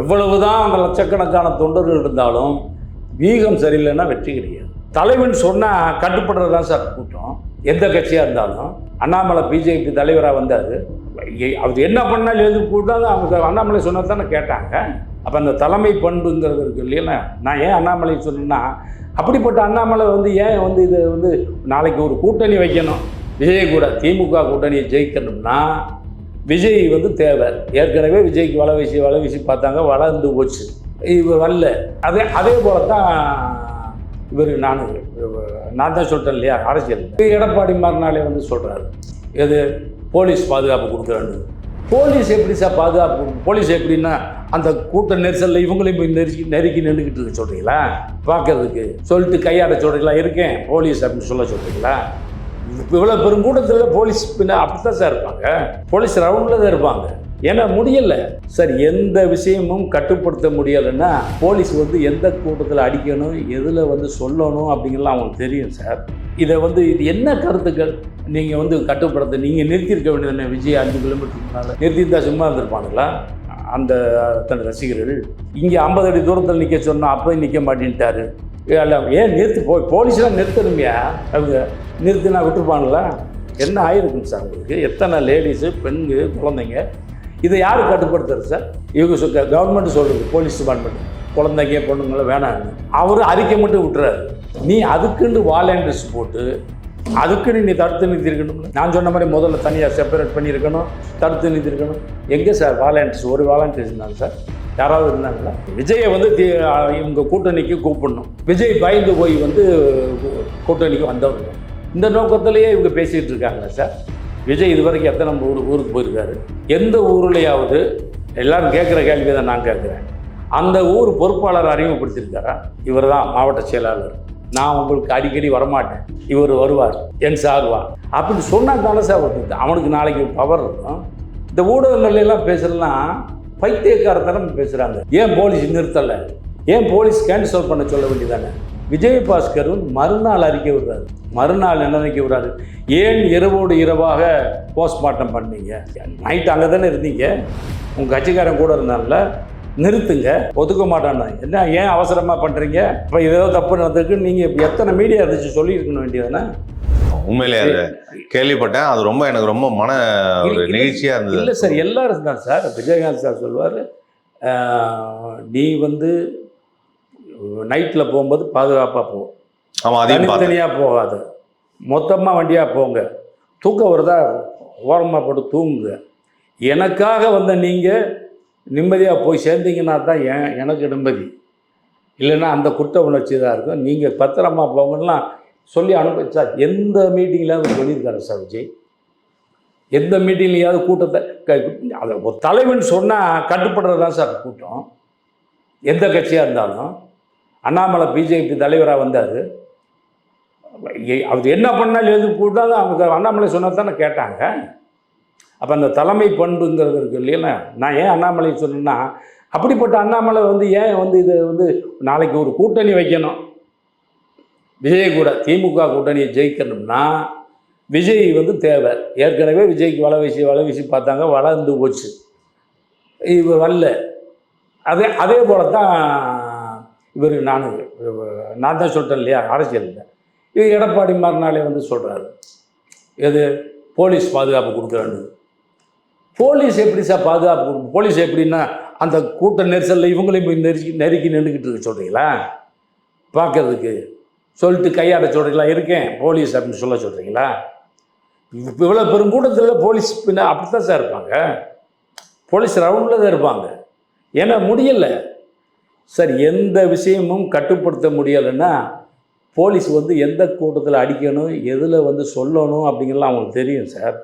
எவ்வளவுதான் அந்த லட்சக்கணக்கான தொண்டர்கள் இருந்தாலும் வீகம் சரியில்லைன்னா வெற்றி கிடையாது. தலைவன் சொன்னால் கட்டுப்படுறது தான் சார் கூட்டம். எந்த கட்சியாக இருந்தாலும். அண்ணாமலை பிஜேபி தலைவராக வந்தார். அவர் என்ன பண்ணாலும் எழுதி கூட்டாலும் அவங்க அண்ணாமலை சொன்னது தானே கேட்டாங்க. அப்போ அந்த தலைமை பண்புங்கிறது இருக்கு இல்லையா? நான் ஏன் அண்ணாமலை சொன்னேன்னா அப்படிப்பட்ட அண்ணாமலை வந்து ஏன் வந்து இது வந்து நாளைக்கு ஒரு கூட்டணி வைக்கணும்? விஜய் கூட திமுக கூட்டணியை ஜெயிக்கணும்னா விஜய் வந்து தேவை. ஏற்கனவே விஜய்க்கு வலை வீசி வலை வீசி பார்த்தாங்க வளர்ந்து போச்சு. இவர் வரல. அதே அதே போல தான் இவர் நான் நான் தான் சொல்லிட்டேன் இல்லையா அரசியல். எடப்பாடி மறுநாளே வந்து சொல்கிறாரு எது போலீஸ் பாதுகாப்பு கொடுக்குறேன்னு. போலீஸ் எப்படி சார் பாதுகாப்பு போலீஸ் எப்படின்னா அந்த கூட்ட நெரிசலில் இவங்களையும் போய் நெருக்கி நெருக்கி நின்றுக்கிட்டு இருக்க சொல்கிறீங்களா பார்க்கறதுக்கு. சொல்லிட்டு கையாட சொல்கிறீங்களா இருக்கேன் போலீஸ் அப்படின்னு சொல்ல சொல்கிறீங்களா இவ்வளோ பெருங்கூட்டத்தில் போலீஸ் பின்ன அப்படித்தான் சார் இருப்பாங்க. போலீஸ் ரவுண்டில் தான் இருப்பாங்க. ஏன்னா முடியல. சார் எந்த விஷயமும் கட்டுப்படுத்த முடியலைன்னா போலீஸ் வந்து எந்த கூட்டத்தில் அடிக்கணும் எதில் வந்து சொல்லணும் அப்படிங்கலாம் அவங்களுக்கு தெரியும் சார். இதை வந்து இது என்ன கருத்துக்கள்? நீங்கள் வந்து கட்டுப்படுத்த நீங்கள் நிறுத்தியிருக்க வேண்டியது விஜய் அஞ்சு கிலோமீட்டருக்கு முன்னால்? நிறுத்தியிருந்தா சும்மா இருந்திருப்பாங்களா? அந்த தன் ரசிகர்கள். இங்கே ஐம்பது அடி தூரத்தில் நிற்க சொன்னால் அப்போ நிற்க மாட்டேன்ட்டாரு. இல்லை ஏன் நிறுத்து? போய் போலீஸ்லாம் நிறுத்தணுமையா? அவங்க நிறுத்தினா விட்டுருப்பாங்களா என்ன ஆயிருக்குங்க சார் உங்களுக்கு? எத்தனை லேடிஸு பெண்கள் குழந்தைங்க? இதை யார் கட்டுப்படுத்துறது சார்? இவங்க சொல் கவர்மெண்ட் சொல்கிறது போலீஸ் டிபார்ட்மெண்ட் குழந்தைங்க பொண்ணுங்களை வேணாங்க அவர் அறிக்கை மட்டும் விட்டுறாரு. நீ அதுக்குன்னு வாலண்டியர்ஸ் போட்டு அதுக்குன்னு நீ தடுத்து நிறுத்திருக்கணும் நான் சொன்ன மாதிரி முதல்ல தனியாக செப்பரேட் பண்ணியிருக்கணும் தடுத்து நிறுத்திருக்கணும் எங்கே சார் வாலண்டியர்ஸ் ஒரு வாலண்டியர்ஸ் இருந்தாங்க சார். யாராவது இருந்தாங்களா? விஜயை வந்து தி- இவங்க கூட்டணிக்கு கூப்பிடணும். விஜய் பயந்து போய் வந்து கூட்டணிக்கு வந்தவங்க இந்த நோக்கத்திலேயே இவங்க பேசிகிட்டு இருக்காங்களா சார். விஜய் இது வரைக்கும் எத்தனை ஊர் ஊருக்கு போயிருக்காரு? எந்த ஊர்லேயாவது எல்லாரும் கேட்குற கேள்வி தான் நான் கேட்குறேன். அந்த ஊர் பொறுப்பாளர் அறிமுகப்படுத்தியிருக்காரா? இவர் தான் மாவட்ட செயலாளர். நான் உங்களுக்கு அடிக்கடி வரமாட்டேன். இவர் வருவார். என் சார்வா அப்படின்னு சொன்னால் தானே சார் வருது. அவனுக்கு நாளைக்கு பவர் இருக்கும். இந்த ஊடகங்கள்லாம் எல்லாம் பைத்தியக்காரத்தனம் பேசுகிறாங்க ஏன் போலீஸ் நிறுத்தலை? ஏன் போலீஸ் கேன்சல் பண்ண சொல்ல வேண்டியதானே? விஜயபாஸ்கர் மறுநாள் அறிக்கை விடுறாரு. மறுநாள் என்ன அறிக்கை விடுறாரு? ஏன் இரவோடு இரவாக போஸ்ட்மார்ட்டம் பண்ணீங்க? நைட் அங்கே தானே இருந்தீங்க. உங்கள் கட்சிக்காரன் கூட இருந்தான்ல. நிறுத்துங்க. ஒதுக்க மாட்டானா என்ன ஏன் அவசரமாக பண்ணுறீங்க இப்போ ஏதோ தப்பு நடந்திருக்கு. நீங்கள் எத்தனை மீடியா இருந்துச்சு சொல்லியிருக்கணும் வேண்டியதானே உண்மையிலே அது கேள்விப்பட்டேன். அது ரொம்ப எனக்கு ரொம்ப மன ஒரு இல்ல- நெகிழ்ச்சியா இல்லை இருந்தது சார் எல்லாரும் தான் சார். விஜயகாந்த் சார் சொல்லுவார் நீ வந்து நைட்டில் போகும்போது பாதுகாப்பாக போ. ஆமா அதையும் பார்த்தேன் தனித்தனியாக போகாது. மொத்தமாக வண்டியாக போங்க. தூக்கம் வருதா? ஓரமாக போட்டு தூங்குங்க. எனக்காக வந்த நீங்கள் நிம்மதியாக போய் சேர்ந்தீங்கன்னா தான் என் எனக்கு நிம்மதி. இல்லைன்னா அந்த குற்ற உணர்ச்சி தான் இருக்கும். நீங்கள் பத்திரமா போங்கலாம் சொல்லி அனுப்பி சார் எந்த மீட்டிங்லையாவது சொல்லியிருக்காரு சார் விஜய். எந்த மீட்டிங்லையாவது கூட்டத்தை அதை ஒரு தலைவன் சொன்னால் கட்டுப்படுறது தான் சார் கூட்டம். எந்த கட்சியாக இருந்தாலும். அண்ணாமலை பிஜேபி தலைவராக வந்தார். அவர் என்ன பண்ணாலும் எழுதி கூட்டாலும் அவங்க அண்ணாமலை சொன்னது கேட்டாங்க. அப்போ அந்த தலைமை பண்புங்கிறது இருக்கு இல்லையா நான் ஏன் அண்ணாமலை சொன்னேன்னா அப்படிப்பட்ட அண்ணாமலை வந்து ஏன் வந்து இது வந்து நாளைக்கு ஒரு கூட்டணி வைக்கணும்? விஜய் கூட திமுக கூட்டணியை ஜெயிக்கணும்னா விஜய் வந்து தேவை. ஏற்கனவே விஜய்க்கு வலை வீசி வலை வீசி பார்த்தாங்க வளர்ந்து போச்சு. இது வரல. அதே அதே போல தான் இவர் நான் நான் தான் சொல்லிட்டேன் இல்லையா அரசியலில். இவர் எடப்பாடி மறுநாளே வந்து சொல்கிறாரு எது போலீஸ் பாதுகாப்பு கொடுக்குறான்னு போலீஸ் எப்படி சார் பாதுகாப்பு கொடுக்கும் போலீஸ் எப்படின்னா அந்த கூட்ட நெரிசலில் இவங்களையும் போய் நெருக்கி நெருக்கி நின்றுக்கிட்டு இருக்க சொல்கிறீங்களா பார்க்கறதுக்கு சொல்லிட்டு கையாட சொல்கிறீங்களா இருக்கேன் போலீஸ் அப்படின்னு சொல்ல சொல்கிறீங்களா இவ்வளோ பெருங்கூட்டத்தில் போலீஸ் பின்ன அப்படி தான் சார் இருப்பாங்க. போலீஸ் ரவுண்டில் தான் இருப்பாங்க. ஏன்னா முடியல. சார் எந்த விஷயமும் கட்டுப்படுத்த முடியலைன்னா போலீஸ் வந்து எந்த கூட்டத்தில் அடிக்கணும் எதில் வந்து சொல்லணும் அப்படிங்கிறலாம் அவங்களுக்கு தெரியும் சார்.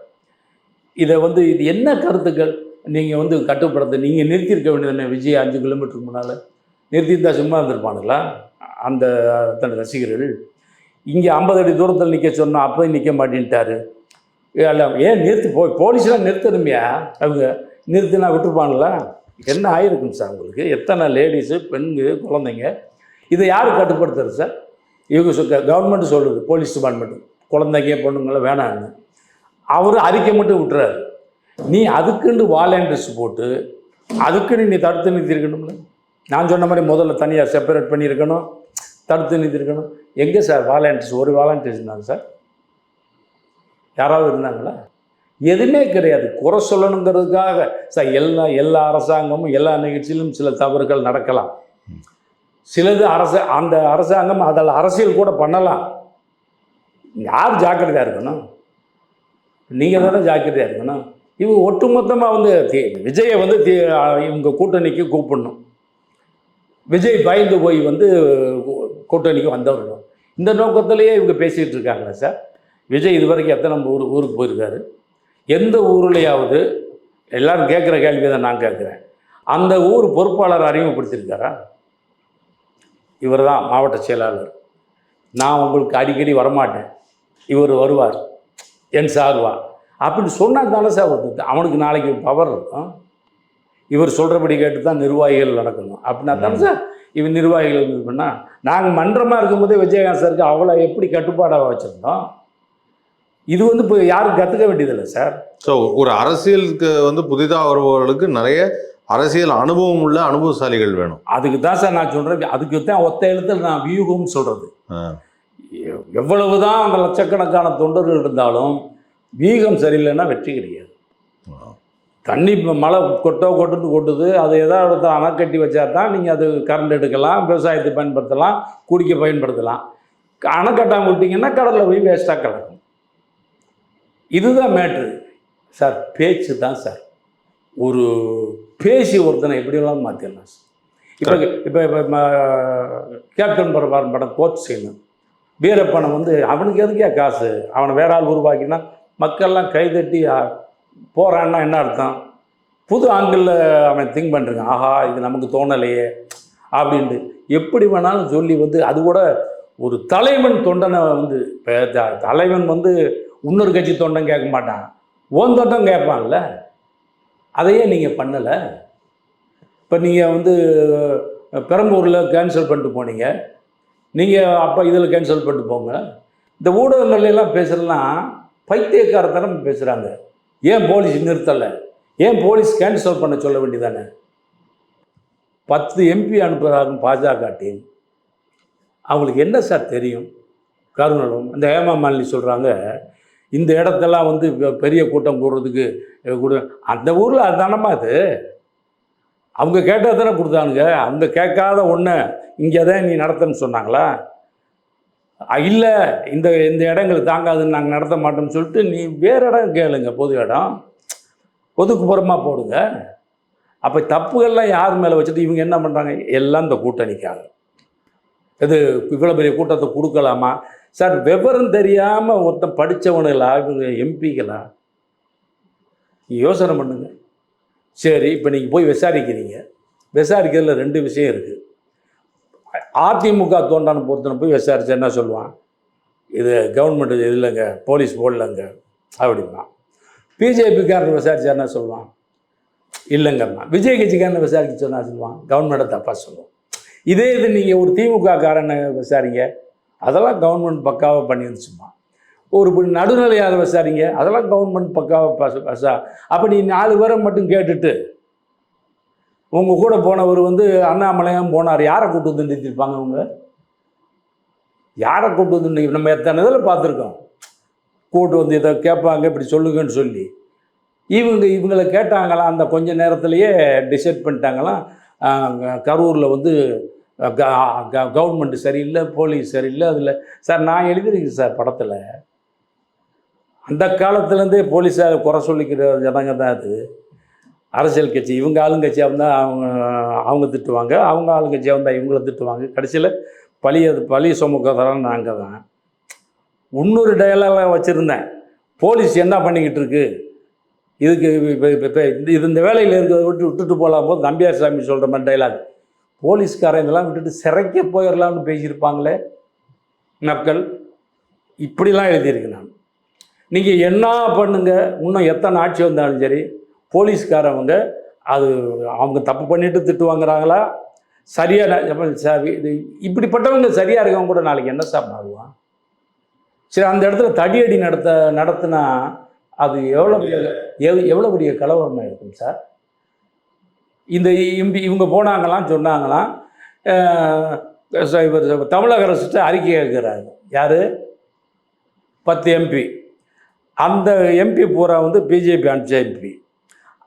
இதை வந்து இது என்ன கருத்துக்கள் நீங்கள் வந்து கட்டுப்படுத்த நீங்கள் நிறுத்தியிருக்க வேண்டியதுனே விஜய் அஞ்சு கிலோமீட்டருக்கு முன்னால் நிறுத்தியிருந்தா சும்மா இருந்திருப்பானுங்களா? அந்த தன் ரசிகர்கள். இங்கே ஐம்பது அடி தூரத்தில் நிற்க சொன்னால் அப்போ நிற்க மாட்டேன்ட்டாரு. இல்லை ஏன் நிறுத்தி போ போலீஸ்லாம் நிறுத்தணுமையா? அவங்க நிறுத்தினா விட்டுருப்பாங்களா என்ன ஆயிருக்குங்க சார் உங்களுக்கு? எத்தனை லேடிஸு பெண்கள் குழந்தைங்க? இதை யார் கட்டுப்படுத்துறது சார்? இவங்க சொல் கவர்மெண்ட் சொல்லுது போலீஸ் டிபார்ட்மெண்ட்டு குழந்தைங்க பொண்ணுங்களை வேணான்னு அவர் அறிக்கை மட்டும் விட்டுறாரு. நீ அதுக்குன்னு வாலண்டியர்ஸ் போட்டு அதுக்குன்னு நீ தடுத்து நிறுத்திருக்கணும்ல நான் சொன்ன மாதிரி முதல்ல தனியாக செப்பரேட் பண்ணியிருக்கணும் தடுத்து நிறுத்திருக்கணும் எங்கே சார் வாலண்டியர்ஸ் ஒரு வாலண்டியர்ஸ் இருந்தாங்க சார்? யாராவது இருந்தாங்களா? எதுவுமே கிடையாது. குறை சொல்லணுங்கிறதுக்காக சார் எல்லா எல்லா அரசாங்கமும் எல்லா நிகழ்ச்சியிலும் சில தவறுகள் நடக்கலாம். சிலது அரச அந்த அரசாங்கம் அதில் அரசியல் கூட பண்ணலாம். யார் ஜாக்கிரதையாக இருக்கணும்? நீங்கள் தானே ஜாக்கிரதையாக இருக்கணும். இவங்க ஒட்டுமொத்தமாக வந்து விஜயை வந்து தி- இவங்க கூட்டணிக்கு கூப்பிடணும். விஜய் பயந்து போய் வந்து கூட்டணிக்கு வந்தவர்கள். இந்த நோக்கத்திலேயே இவங்க பேசிகிட்டு இருக்காங்களா சார். விஜய் இது வரைக்கும் எத்தனை ஊர் ஊருக்கு போயிருக்காரு? எந்த ஊர்லையாவது எல்லாரும் கேட்குற கேள்வி தான் நான் கேட்குறேன். அந்த ஊர் பொறுப்பாளர் அறிமுகப்படுத்தியிருக்காரா? இவர் தான் மாவட்ட செயலாளர். நான் உங்களுக்கு அடிக்கடி வரமாட்டேன். இவர் வருவார். என் சார்வா. அப்படின்னு சொன்னால் தானே சார் அவனுக்கு நாளைக்கு பவர் இருக்கும். இவர் சொல்கிறபடி கேட்டு தான் நிர்வாகிகள் நடக்கணும். அப்படின்னா தானே சார் இவன் நிர்வாகிகள் இது பண்ணால் நாங்கள் மன்றமாக இருக்கும்போதே விஜயகாந்த் சாருக்கு அவ்வளோ எப்படி கட்டுப்பாடாக வச்சுருந்தோம்? இது வந்து இப்போ யாரும் கற்றுக்க வேண்டியதில்லை சார். ஸோ ஒரு அரசியலுக்கு வந்து புதிதாக வருபவர்களுக்கு நிறைய அரசியல் அனுபவம் உள்ள அனுபவசாலிகள் வேணும். அதுக்கு தான் சார் நான் சொல்கிறேன் அதுக்கு தான் ஒத்த எழுத்தில் நான் வியூகம்னு சொல்கிறது ஆ. எவ்வளவுதான் அந்த லட்சக்கணக்கான தொண்டர்கள் இருந்தாலும் வீகம் சரியில்லைன்னா வெற்றி கிடையாது. தண்ணி இப்போ மழை கொட்டோ கொட்டுன்னு கொட்டுது. அதை ஏதாவது அணை கட்டி வச்சா தான் நீங்கள் அது கரண்ட் எடுக்கலாம் விவசாயத்துக்கு பயன்படுத்தலாம் குடிக்க பயன்படுத்தலாம். அணை கட்டாமல் விட்டிங்கன்னா கடலில் போய் வேஸ்ட்டாக கிடக்கும். இதுதான் மேட்ரு சார் பேச்சு தான் சார். ஒரு பேசி ஒருத்தனை எப்படியெல்லாம் மாற்றிடலாம் சார்? இப்போ இப்போ இப்போ கேப்டன் பரபாரன் படம் கோர்ட் சீனு வீரப்பனை வந்து அவனுக்கு எதுக்கே காசு? அவனை வேற ஆள் உருவாக்கினா மக்கள்லாம் கைதட்டி ஆ, போறான்னா என்ன அர்த்தம்? புது ஆங்கிளில் அவன் திங்க் பண்ணுறான் ஆஹா இது நமக்கு தோணலையே. அப்படின்ட்டு எப்படி வேணாலும் சொல்லி வந்து அது கூட ஒரு தலைவன் தொண்டனை வந்து தலைவன் வந்து இன்னொரு கட்சி தொண்டன் கேட்க மாட்டான். ஓன் தோட்டம் கேட்பான்ல. அதையே நீங்கள் பண்ணலை. இப்போ நீங்கள் வந்து பெரம்பூரில் கேன்சல் பண்ணிட்டு போனீங்க. நீங்கள் அப்போ இதில் கேன்சல் பண்ணிட்டு போங்க. இந்த ஊடகங்கள்லாம் பேசுகிறனா பேசுகிறலாம் பைத்தியக்காரத்தனம் பேசுகிறாங்க ஏன் போலீஸ் நிறுத்தலை? ஏன் போலீஸ் கேன்சல் பண்ண சொல்ல வேண்டியதானே? பத்து எம்பி அனுப்புகிறாங்க பாஜக டீம் அவங்களுக்கு என்ன சார் தெரியும்? கருணலம் இந்த ஹேமா மாலினி சொல்கிறாங்க இந்த இடத்தெல்லாம் வந்து பெரிய கூட்டம் கூடுறதுக்கு கொடு கூட அந்த ஊரில் அதுதானம்மா அது? அவங்க கேட்டால் தானே கொடுத்தானுங்க. அவங்க கேட்காத ஒன்று இங்கே தான் நீ நடத்தன்னு சொன்னாங்களா? இல்லை இந்த இந்த இடங்கள் தாங்காதுன்னு நாங்கள் நடத்த மாட்டோம்னு சொல்லிட்டு நீ வேறு இடம் கேளுங்க பொது இடம். ஒதுக்குப்புறமாக போடுங்க. அப்போ தப்புகள்லாம் யார் மேலே வச்சுட்டு இவங்க என்ன பண்ணுறாங்க எல்லாம் இந்த கூட்டணிக்காக. இது இவ்வளோ பெரிய கூட்டத்தை கொடுக்கலாமா? சார் விவரம் தெரியாமல் ஒருத்தன் படித்தவனுங்களா இவங்க எம்பிகளா? யோசனை பண்ணுங்க. சரி இப்போ நீங்கள் போய் விசாரிக்கிறீங்க. விசாரிக்கிறதுல ரெண்டு விஷயம் இருக்குது அதிமுக தோண்டான பொறுத்தனை போய் விசாரிச்சா என்ன சொல்லுவான்? இது கவர்மெண்ட் இல்லைங்க போலீஸ் போடலங்க அப்படின்னா பிஜேபிக்காரன் விசாரிச்சா என்ன சொல்லுவான்? இல்லைங்கம்மா. விஜய் கட்சிக்காரன் விசாரிக்க சொன்னா சொல்லுவான். கவர்மெண்ட்டை தப்பாக சொல்லுவான். இதே இது நீங்கள் ஒரு திமுக காரனை விசாரிங்க. அதெல்லாம் கவர்மெண்ட் பக்காவாக பண்ணியிருந்துச்சுமா ஒரு இப்படி நடுநிலையாக விசாரிங்க அதெல்லாம் கவர்மெண்ட் பக்காவாக பச பசா. அப்போ நீ நாலு பேரை மட்டும் கேட்டுட்டு உங்கள் கூட போனவர் வந்து அண்ணாமலையம் போனார். யாரை கூட்டு வந்து நிறுத்திருப்பாங்க அவங்க யாரை கூட்டு வந்து நம்ம எத்தனை இதில் பார்த்துருக்கோம். கூட்டு வந்து இதை கேட்பாங்க இப்படி சொல்லுங்கன்னு சொல்லி. இவங்க இவங்களை கேட்டாங்களாம் அந்த கொஞ்ச நேரத்துலையே டிசைட் பண்ணிட்டாங்களாம் கரூரில் வந்து கவர்மெண்ட் சரியில்லை போலீஸ் சரியில்லை அதில். சார் நான் எழுதியிருக்கேன் சார் படத்தில். அந்த காலத்துலேருந்தே போலீஸார் குறை சொல்லிக்கிற ஜனங்க தான் அது. அரசியல் கட்சி இவங்க ஆளுங்கட்சியாக இருந்தால் அவங்க அவங்க திட்டுவாங்க அவங்க ஆளுங்கட்சியாக இருந்தால் இவங்கள திட்டுவாங்க. கடைசியில் பழி அது பழி சுமக்கிறதெல்லாம் நாங்கள் தான். இன்னொரு டயலாக வச்சுருந்தேன். போலீஸ் என்ன பண்ணிக்கிட்டு இருக்கு? இதுக்கு இப்போ இப்போ இந்த இந்த வேலையில் இருக்கிறத விட்டு விட்டுட்டு போகலாம் போது நம்பியார் சாமி சொல்கிற மாதிரி டைலாக் போலீஸ்காரன் இதெல்லாம் விட்டுட்டு சிறைக்க போயிடலாம்னு பேசியிருப்பாங்களே? மக்கள் இப்படிலாம் எழுதியிருக்கு நான். நீங்கள் என்ன பண்ணுங்க? இன்னும் எத்தனை ஆட்சி வந்தாலும் சரி போலீஸ்காரவங்க அது அவங்க தப்பு பண்ணிட்டு திட்டு வாங்குறாங்களா? சரியாக இது இப்படிப்பட்டவங்க சரியாக இருக்கவங்க கூட நாளைக்கு என்ன சார் பண்ணுவான் சரி அந்த இடத்துல தடியடி நடத்த நடத்தினா அது எவ்வளோ பெரிய எவ் எவ்வளோ பெரிய கலவரமாக இருக்கும் சார்? இந்த இம்பி இவங்க போனாங்களாம் சொன்னாங்களாம். இவர் தமிழக அரசுகிட்ட அறிக்கை கேட்குறாரு. யார்? பத்து எம்பி அந்த எம்பி பூரா வந்து பிஜேபி அனுப்பிச்ச எம்பி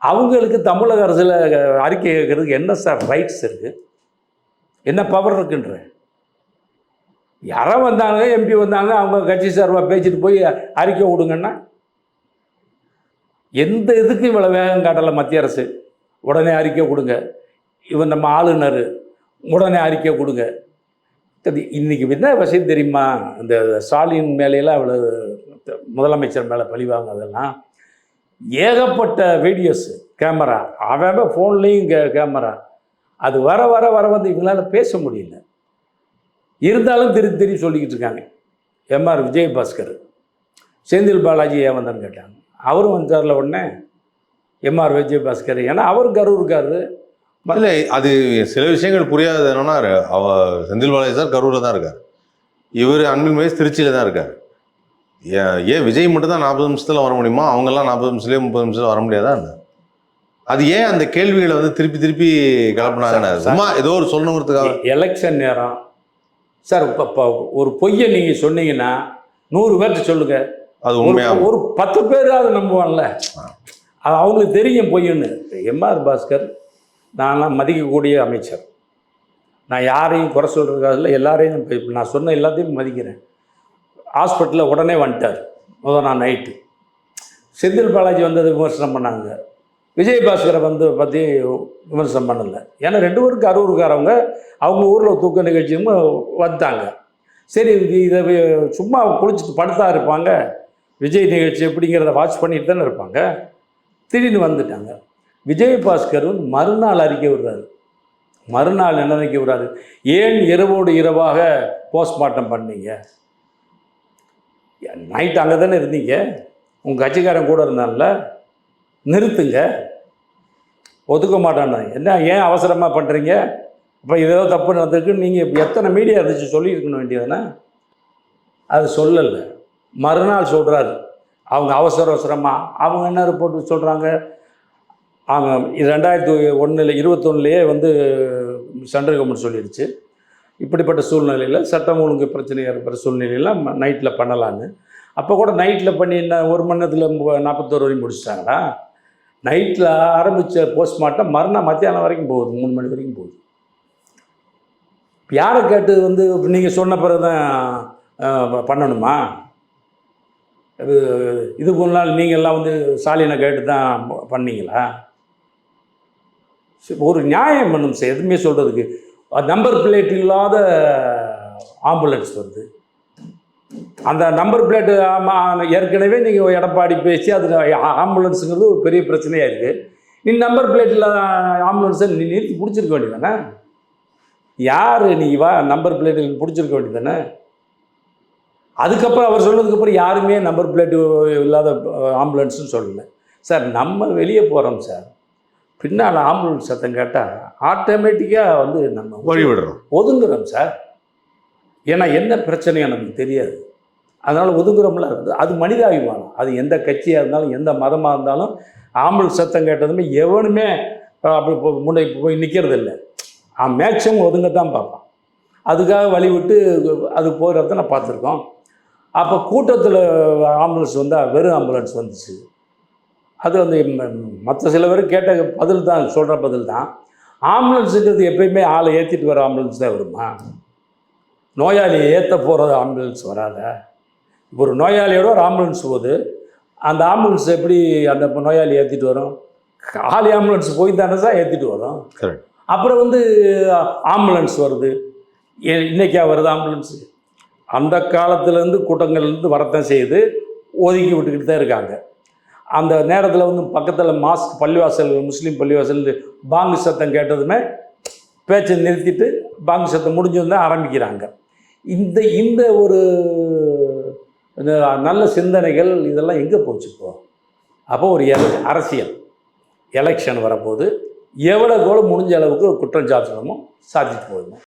அவங்களுக்கு தமிழக அரசில் அறிக்கை கேட்கறதுக்கு என்ன சார் ரைட்ஸ் இருக்குது என்ன பவர் இருக்குன்ற? யாரோ வந்தாங்க எம்பி வந்தாங்க அவங்க கட்சி சார்பாக பேசிட்டு போய் அறிக்கை விடுங்கன்னா எந்த இதுக்கும் இவ்வளோ வேகம் காட்டலை மத்திய அரசு. உடனே அறிக்கை கொடுங்க. இவன் நம்ம ஆளுநர். உடனே அறிக்கை கொடுங்க. அது இன்னைக்கு என்ன விஷயம் தெரியுமா? இந்த ஸ்டாலின் மேலேலாம் அவ்வளோ முதலமைச்சர் மேலே பழிவாங்க அதெல்லாம் ஏகப்பட்ட வீடியோஸ் கேமரா. அவன் ஃபோன்லேயும் கே கேமரா. அது வர வர வர வந்து இவங்களால பேச முடியல. இருந்தாலும் திரு திருப்பி சொல்லிக்கிட்டு இருக்காங்க. எம்ஆர் விஜயபாஸ்கர். செந்தில் பாலாஜி ஏன் வந்தான்னு கேட்டாங்க. அவரும் வந்தார்ல உடனே. எம்ஆர் விஜயபாஸ்கர் ஏன்னா அவரும் கரு இருக்காரு இல்ல அது சில விஷயங்கள் புரியாதது என்னன்னா அவ செந்தில் பாலாஜி சார் கரூர்ல தான் இருக்கார். இவர் அன்பில் மகேஷ் திருச்சியில தான் இருக்கார். ஏன் ஏன் விஜய் மட்டும் தான் நாற்பது நிமிஷத்துல வர முடியுமா? அவங்கெல்லாம் நாற்பது நிமிஷத்துலேயே முப்பது நிமிஷத்துல வர முடியாதா என்ன? அது ஏன் அந்த கேள்விகளை வந்து திருப்பி திருப்பி கிளப்புனாங்கன்னு? சும்மா ஏதோ ஒரு சொல்லணுங்கிறதுக்காக. எலெக்ஷன் நேரம். சார் இப்போ ஒரு பொய்யை நீங்கள் சொன்னீங்கன்னா நூறு பேர்கிட்ட சொல்லுங்க. அது ஒரு உண்மையா? ஒரு பத்து பேர் அதை நம்புவான்ல அது அவங்களுக்கு தெரியும் பொய்யுன்னு. எம்ஆர் பாஸ்கர் நான்லாம் மதிக்கக்கூடிய அமைச்சர். நான் யாரையும் குறை சொல்கிறதுக்காக எல்லாரையும் நான் சொன்ன எல்லாத்தையும் மதிக்கிறேன். ஹாஸ்பிட்டலில் உடனே வந்துட்டார் முதல் நான் நைட்டு. செந்தில் பாலாஜி வந்தது விமர்சனம் பண்ணாங்க. விஜயபாஸ்கரை வந்து பற்றி விமர்சனம் பண்ணலை. ஏன்னா ரெண்டு பேருக்கு அரூருக்காரவங்க அவங்க ஊரில் தூக்க நிகழ்ச்சியும் வந்தாங்க சரி இதை சும்மா குளிச்சுட்டு படுத்தா இருப்பாங்க. விஜய் நிகழ்ச்சி எப்படிங்கிறத வாட்ச் பண்ணிட்டு தானே இருப்பாங்க. திடீர்னு வந்துட்டாங்க. விஜயபாஸ்கர் வந்து மறுநாள் அறிக்கை விடுறாரு. மறுநாள் என்ன அறிக்கை விடுறாரு? ஏன் இரவோடு இரவாக போஸ்ட்மார்ட்டம் பண்ணீங்க? நைட் அங்கே தானே இருந்தீங்க. உங்கள் கட்சிக்காரன் கூட இருந்தான்ல. நிறுத்துங்க. ஒதுக்க மாட்டானே என்ன ஏன் அவசரமாக பண்ணுறீங்க இப்போ ஏதோ தப்பு நடந்திருக்கு. நீங்கள் எத்தனை மீடியா இருந்துச்சு சொல்லியிருக்கணும் வேண்டியதுன்னா அது சொல்லலை. மறுநாள் சொல்கிறாரு அவங்க அவசர அவசரமாக அவங்க என்ன ரிப்போர்ட் சொல்கிறாங்க அவங்க ரெண்டாயிரத்தி ஒன்றில் இருபத்தொன்னுலேயே வந்து சென்ட்ரல் கவர்மெண்ட் சொல்லிடுச்சு இப்படிப்பட்ட சூழ்நிலையில் சட்டம் ஒழுங்கு பிரச்சனை ஏற்படுற சூழ்நிலையில் நைட்டில் பண்ணலான்னு. அப்போ கூட நைட்டில் பண்ணி என்ன ஒரு மணி நேரத்தில் நாற்பத்தோரு வரையும் முடிச்சிட்டாங்களா நைட்டில் ஆரம்பித்த போஸ்ட்மார்ட்டம் மறுநாள் மத்தியானம் வரைக்கும் போகுது மூணு மணி வரைக்கும் போகுது. யாரை கேட்டு வந்து நீங்கள் சொன்ன பிறகு தான் பண்ணணுமா? அது இதுக்கு நாள் நீங்கள்லாம் வந்து ஸ்டாலினை கேட்டு தான் பண்ணீங்களா? சரி, ஒரு நியாயம் பண்ணும் சார் எதுவுமே சொல்கிறதுக்கு நம்பர் பிளேட் இல்லாத ஆம்புலன்ஸ் வருது. அந்த நம்பர் பிளேட்டு ஏற்கனவே நீங்கள் எடப்பாடி பேசி அது ஆம்புலன்ஸுங்கிறது ஒரு பெரிய பிரச்சனையாக இருக்குது நீ நம்பர் பிளேட் இல்லாத ஆம்புலன்ஸை நீ நிறுத்தி பிடிச்சிருக்க வேண்டியதானே யார் நீ வா நம்பர் பிளேட்டு பிடிச்சிருக்க வேண்டியதானே அதுக்கப்புறம் அவர் சொன்னதுக்கப்புறம் யாருமே நம்பர் பிளேட்டு இல்லாத ஆம்புலன்ஸ்னு சொல்லலை. சார் நம்ம வெளியே போகிறோம் சார். பின்னால் ஆம்புலன்ஸ் சத்தம் கேட்டால் ஆட்டோமேட்டிக்காக வந்து நம்ம வழி விடுறோம். ஒதுங்குறோம் சார். ஏன்னா என்ன பிரச்சனையோ நமக்கு தெரியாது. அதனால் ஒதுங்குறோம்ல. அது- மனிதாபிமானம். அது எந்த கட்சியாக இருந்தாலும் எந்த மதமாக இருந்தாலும் ஆம்புலன்ஸ் சத்தம் கேட்டதுமே எவனுமே அப்படி முன்னே போய் நிற்கிறது இல்லை மேக்ஸிமம் ஒதுங்கத்தான் பார்ப்பான். அதுக்காக வழி விட்டு அது போகிறத நான் பார்த்துருக்கோம். அப்போ கூட்டத்தில் ஆம்புலன்ஸ் வந்தால் வெறும் ஆம்புலன்ஸ் வந்துச்சு. அது வந்து மற்ற சில பேர் கேட்ட பதில் தான் சொல்கிற பதில் தான். ஆம்புலன்ஸுங்கிறது எப்பயுமே ஆளை ஏற்றிட்டு வர ஆம்புலன்ஸ் தான் வருமா? நோயாளியை ஏற்ற போகிற ஆம்புலன்ஸ் வராத. ஒரு நோயாளியோட ஒரு ஆம்புலன்ஸ் போகுது. அந்த ஆம்புலன்ஸ் எப்படி அந்த நோயாளி ஏற்றிட்டு வரும்? காலி ஆம்புலன்ஸ் போய் தானே சார் ஏற்றிட்டு வரும்? கரெக்ட் அப்புறம் வந்து ஆம்புலன்ஸ் வருது. இன்னைக்கா வருது ஆம்புலன்ஸு அந்த காலத்துலேருந்து கூட்டங்கள்லேருந்து வரத்தான் செய்யுது. ஒதுக்கி விட்டுக்கிட்டு தான் இருக்காங்க. அந்த நேரத்தில் வந்து பக்கத்தில் மாஸ்க் பள்ளிவாசல் முஸ்லீம் பள்ளிவாசல் பாங்கு சத்தம் கேட்டதுமே பேச்சை நிறுத்திட்டு பாங்கு சத்தம் முடிஞ்சது தான் ஆரம்பிக்கிறாங்க. இந்த இந்த ஒரு இந்த நல்ல சிந்தனைகள் இதெல்லாம் எங்கே போச்சு இப்போ? அப்போ ஒரு எல- அரசியல். எலெக்ஷன் வரப்போது எவ்வளோ எவ்வளோ முடிஞ்ச அளவுக்கு குற்றம் சாட்டணுமோ சாத்திட்டு போயிடணும்